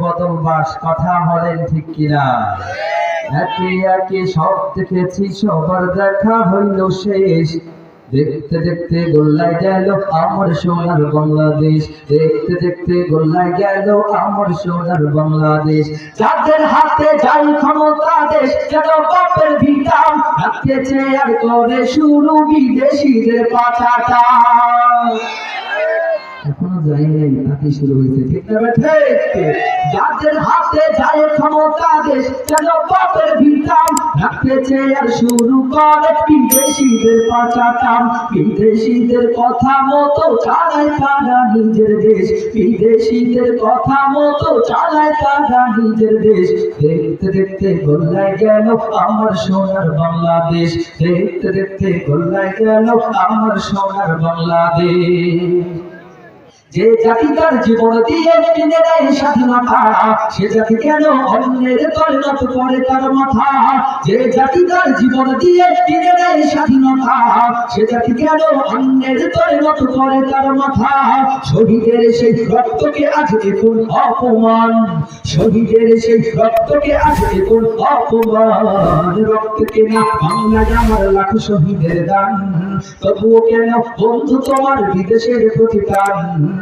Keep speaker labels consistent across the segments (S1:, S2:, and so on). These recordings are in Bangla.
S1: বদল বাস, কথা বলেন ঠিক কিনা? একে একে সব দেখেছি, সবার দেখা হইল শেষ। দেখতে দেখতে গোল্লায় গেল আমার সোনার বাংলাদেশ। দেখতে দেখতে গোল্লায় গেল আমার সোনার বাংলাদেশ। যাদের হাতে যাই ক্ষমতা দেশ, যেন বাপের ভিটাম রাখতেছে আর করে শুরু বিদেশিদের পাচাটা যাই নাই শুরু হয়েছে। ঠিক না যাদের হাতে যায় ক্ষমতা দেশ, যেন বাপের ভিটাম রাখতেছে আর শুরু করে বিদেশিদের পাচাটাম বিদেশিদের কথা মতো চালায় তারা নিজের দেশ। বিদেশিদের কথা মতো চালায় তারা নিজের দেশ। দেখতে দেখতে গোল্লায় গেল আমার সোনার বাংলাদেশ। দেখতে দেখতে গোল্লায় গেল আমার সোনার বাংলাদেশ। যে জাতি তার জীবন দিয়ে কিনে দেয় স্বাধীনতা, সে জাতি কেন অন্যের পরিণত করে তার মাথা? যে জাতি তার জীবন দিয়ে কিনে দেয় স্বাধীনতা, সে জাতি কেন অন্যের পরিণত করে তার মাথা? শহীদের সেই রক্তকে আজ দেখুন অপমান, শহীদের সেই রক্তকে আজ দেখুন অপমান। রক্তকে না বাংলায় আমার লাখ শহীদের দান, তবুও কেন বন্ধু তোমার বিদেশের প্রতিদান?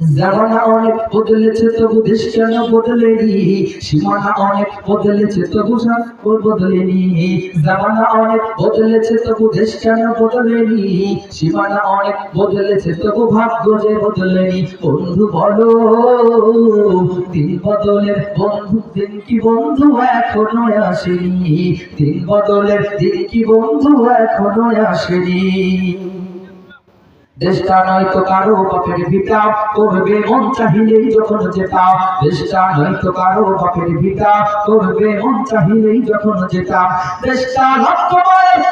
S1: জামানা অনেক বদলেছে তবু দেশ কেন বদলেনি? সীমানা অনেক বদলেছে তবু সাক্ষর বদলেনি। জামানা অনেক বদলেছে তবু দেশ কেন বদলেনি? সীমানা অনেক বদলেছে তবু ভাগ্য যে বদলেনি। বন্ধু বলো দিন বদলের বন্ধু দিন কি বন্ধু এখনও আসেনি? দিন বদলের দিন কি বন্ধু এখনও আসেনি? দেশটা নয়তো কারও বাপের ভিতা করবে মন চাহিলেই যখন যেতা দেশটা নয়তো কারও বাপের ভিতা করবে মন চাহিলেই যখন যেতা দেশটা লক্ষ্য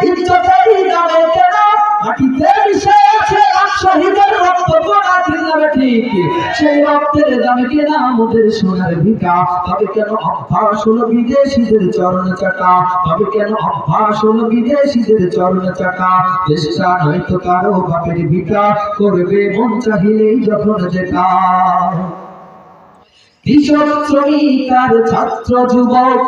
S1: ইজ্জতেরই নামে কেন, মাটিতে মিশে কেনা আমাদের সোনার ভিটা। তবে কেন চাকা তবে কেন অভ্যাস হলো বিদেশিদের চরণ চাকা দেশটা কারও বাপের ভিটা। করবে মন চাহিলেই যখন যেটা। ছাত্র যুবক,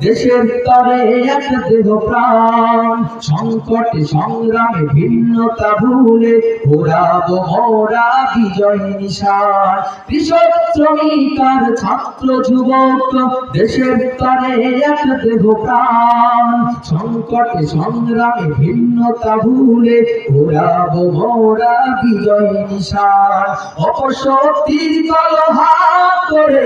S1: দেশের তরে এক দেহ প্রাণ। সংকটে, সংগ্রামে ভিন্নতা ভুলে ঘোরাবো মোরা বিজয় নিশান। ছাত্র যুবক, দেশের তরে এক দেহ প্রাণ। সংকটে, সংগ্রামে ভিন্নতা ভুলে ঘোরাবো মোরা বিজয় নিশান। অপশক্তির কলহা করে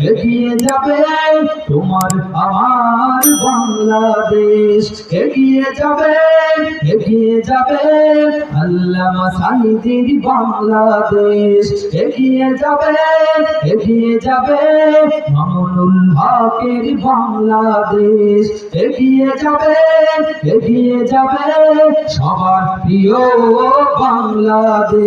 S1: এগিয়ে যাবে তোমার আমার বাংলাদেশ। এগিয়ে যাবে এগিয়ে যাবে আল্লামা সাইদির বাংলাদেশ। এগিয়ে যাবে এগিয়ে যাবে মামুনুল হকের বাংলাদেশ। এগিয়ে যাবে এগিয়ে যাবে সবার প্রিয় বাংলাদেশ।